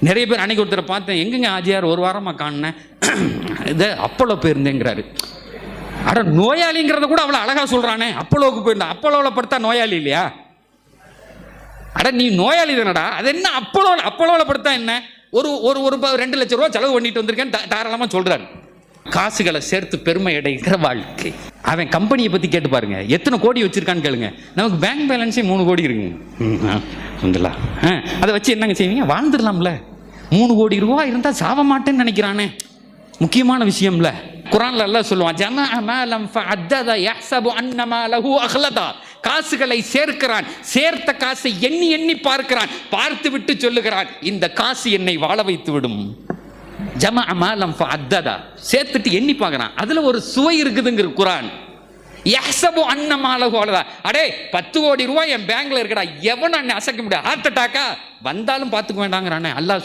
நிறைய பேர் அன்னைக்கு ஒருத்தரை பார்த்தேன். எங்கங்க ஆஜியார் ஒரு வாரமாக காணினேன் இதை அப்பளோ போயிருந்தேங்கிறாரு. அட நோயாளிங்கிறத கூட அவ்வளோ அழகாக சொல்கிறானே அப்பளோவுக்கு போயிருந்தேன் அப்பளோவில் படுத்தா நோயாளி இல்லையா? அட நீ நோயாளி தானடா. அது என்ன அப்போலோவில் அப்பளோவில் படுத்தா என்ன? ஒரு ஒரு ஒரு ரெண்டு லட்ச ரூபா செலவு பண்ணிட்டு வந்திருக்கேன் தாராளமாக சொல்கிறாரு காசுகளை சேர்த்து பெருமை அடைகிற வாழ்க்கை. அவன் கம்பெனியை பற்றி கேட்டு பாருங்க. எத்தனை கோடி வச்சிருக்கான்னு கேளுங்க. நமக்கு பேங்க் பேலன்ஸே மூணு கோடி இருக்குங்க. ம், ஆ, வந்துடலாம். ஆ, அதை வச்சு என்னங்க செய்வீங்க? வாழ்ந்துடலாம்ல. மூணு கோடி ரூபா இருந்தால் சாவ மாட்டேன்னு நினைக்கிறானே. முக்கியமான விஷயம்ல. குரான்ல எல்லாம் சொல்லுவான் ஜம காசுகளை சேர்க்கிறான் சேர்த்த காசை எண்ணி எண்ணி பார்க்கிறான் பார்த்து விட்டு சொல்லுகிறான் இந்த காசு என்னை வாழ வைத்து விடும். ஜம அமாலம் அத்ததா சேர்த்துட்டு எண்ணி பார்க்குறான். அதுல ஒரு சுவை இருக்குதுங்கிற குரான். யஹ்சபு அன்னம் லஹு அஹ்லதா. அடே பத்து கோடி ரூபாய் என் பேங்க்ல இருக்கடா. எவனும் அசைக்க முடியாது. ஹார்ட் அட்டாக்கா வந்தாலும் பார்த்துக்க வேண்டாங்கிறானே. அல்லாஹ்